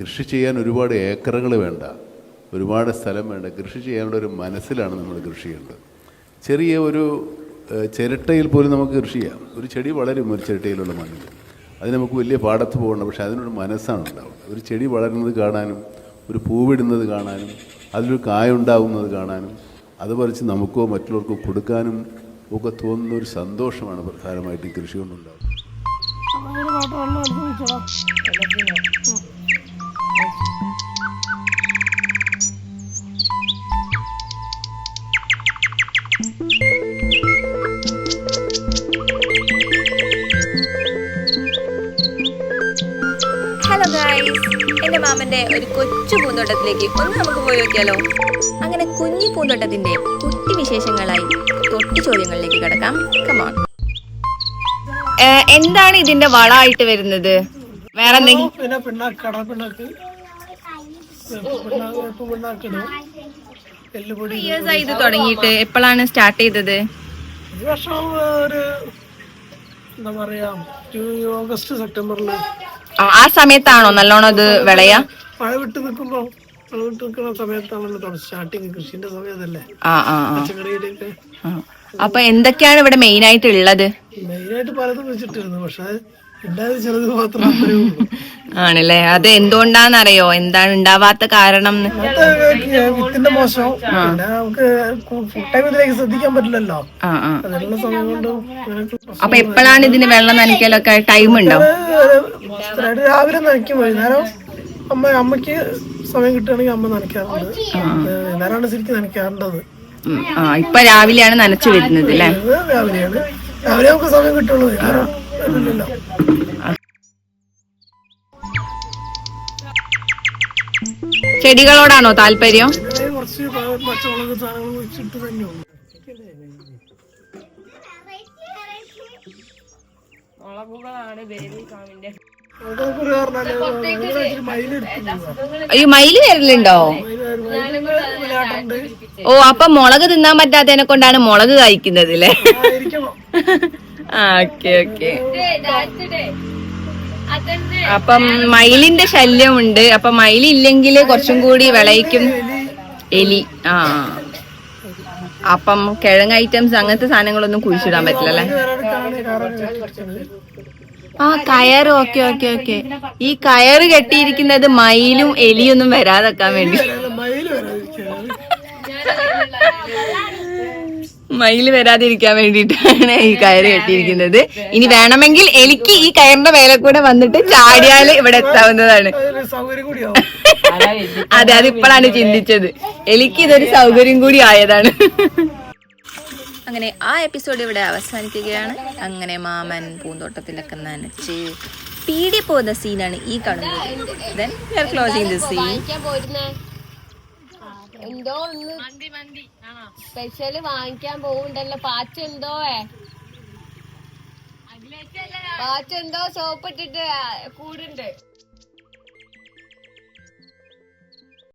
കൃഷി ചെയ്യാൻ ഒരുപാട് ഏക്കറുകൾ വേണ്ട ഒരുപാട് സ്ഥലം വേണ്ട കൃഷി ചെയ്യാനുള്ള ഒരു മനസ്സിലാണ് നമ്മൾ കൃഷി ചെയ്യേണ്ടത്. ചെറിയ ഒരു ചിരട്ടയിൽ പോലും നമുക്ക് കൃഷി ചെയ്യാം. ഒരു ചെടി വളരും ഒരു ചിരട്ടയിലുള്ള മണ്ണിൽ. അത് നമുക്ക് വലിയ പാടത്ത് പോകണം പക്ഷേ അതിനൊരു മനസ്സാണ് ഉണ്ടാവുന്നത്. ഒരു ചെടി വളരുന്നത് കാണാനും ഒരു പൂവിടുന്നത് കാണാനും അതിലൊരു കായ ഉണ്ടാകുന്നത് കാണാനും അത് പറിച്ച് നമുക്കോ മറ്റുള്ളവർക്കോ കൊടുക്കാനും ഒക്കെ തോന്നുന്ന ഒരു സന്തോഷമാണ് പ്രധാനമായിട്ടും കൃഷി കൊണ്ടുണ്ടാകുന്നത് ഹലോ ഗായ്സ് എന്റെ മാമന്റെ ഒരു കൊച്ചു പൂന്തോട്ടത്തിലേക്ക് ഒന്ന് നമുക്ക് പോയി നോക്കിയാലോ? അങ്ങനെ കുഞ്ഞി പൂന്തോട്ടത്തിന്റെ കുട്ടി വിശേഷങ്ങളായി തൊട്ടി ചോദ്യങ്ങളിലേക്ക് കിടക്കാം. കമോൺ എന്താണ് ഇതിന്റെ വളമായിട്ട് വരുന്നത്? വേറെ എന്തെങ്കിലും ഇത് തുടങ്ങിയിട്ട് എപ്പോഴാണ് സ്റ്റാർട്ട് ചെയ്തത്? ഈ വർഷം ഒരു എന്താ പറയാ ഓഗസ്റ്റ് സെപ്റ്റംബറിൽ ആ, ആ സമയത്താണോ നല്ലോണം ഇത് വിളയാ? മഴ വിട്ട് നിൽക്കുമ്പോൾ മഴ വിട്ട് നിൽക്കുന്ന സമയത്താണല്ലോ സ്റ്റാർട്ടിങ് കൃഷിന്റെ സമയത്തല്ലേ? പച്ചക്കറിയുടെയൊക്കെ. അപ്പൊ എന്തൊക്കെയാണ് ഇവിടെ മെയിൻ ആയിട്ട് ഉള്ളത് മെയിനായിട്ട് പലതും വെച്ചിട്ടിരുന്നു പക്ഷെ ആണല്ലേ? അത് എന്തുകൊണ്ടാന്നറിയോ എന്താണ് ഉണ്ടാവാത്ത കാരണം? വിത്തിന്റെ മോശം. നമുക്ക് ശ്രദ്ധിക്കാൻ പറ്റില്ലല്ലോ. അപ്പൊ എപ്പോഴാണ് ഇതിന് വെള്ളം നനയ്ക്കലൊക്കെ? ടൈം ഉണ്ടോ? രാവിലെ നനയ്ക്കും വൈകുന്നേരം അമ്മ അമ്മയ്ക്ക് സമയം കിട്ടുകയാണെങ്കിൽ അമ്മ നനയ്ക്കാറുണ്ട്. എന്നാലാണ് ശരിക്കും നനയ്ക്കാറുണ്ടത് ആ ഇപ്പൊ രാവിലെയാണ് നനച്ചു വരുന്നത് അല്ലേ രാവിലെയാണ്. രാവിലെ നമുക്ക് സമയം കിട്ടുള്ളൂ. ചെടികളോടാണോ താല്പര്യം? കുറച്ച് പച്ചമുളക് സാധനങ്ങൾ വെച്ചിട്ട് തന്നെയുള്ളൂ പോവാ. ഈ മയിൽ വരലുണ്ടോ? ഓ അപ്പൊ മുളക് തിന്നാൻ പറ്റാത്തതിനെ കൊണ്ടാണ് മുളക് കഴിക്കുന്നത് അല്ലേ? Okay okay. അപ്പം മയിലിന്റെ ശല്യമുണ്ട്. അപ്പൊ മയിലില്ലെങ്കിൽ കുറച്ചും കൂടി വിളയിക്കും. എലി ആ. അപ്പം കിഴങ്ങ് ഐറ്റംസ് അങ്ങനത്തെ സാധനങ്ങളൊന്നും കുഴിച്ചിടാൻ പറ്റില്ല അല്ലേ. ആ കയറ് ഓക്കെ ഓക്കെ ഓക്കെ. ഈ കയറ് കെട്ടിയിരിക്കുന്നത് മയിലും എലിയൊന്നും വരാതെക്കാൻ വേണ്ടി. മയിൽ വരാതിരിക്കാൻ വേണ്ടിയിട്ടാണ് ഈ കയറ് കെട്ടിയിരിക്കുന്നത്. ഇനി വേണമെങ്കിൽ എനിക്ക് ഈ കയറിന്റെ മേലെ കൂടെ വന്നിട്ട് ചാടിയാൽ ഇവിടെ എത്താവുന്നതാണ്. അതൊരു അത് ഇപ്പോഴാണ് അതിപ്പോഴാണ് ചിന്തിച്ചത്. എനിക്ക് ഇതൊരു സൗകര്യം കൂടി ആയതാണ്. അങ്ങനെ ആ എപ്പിസോഡ് ഇവിടെ അവസാനിക്കുകയാണ്. അങ്ങനെ മാമൻ പൂന്തോട്ടത്തിലൊക്കെ നനച്ച് പീടി പോകുന്ന സീനാണ് ഈ കാണുന്നത്. ദെൻ ദി സീൻ എന്തോ ഒന്ന് സ്പെഷ്യൽ വാങ്ങിക്കാൻ പോവുണ്ടല്ലോ പാച്ച എന്തോ പാച്ച എന്തോ സോപ്പ് ഇട്ടിട്ട് കൂടുണ്ട്.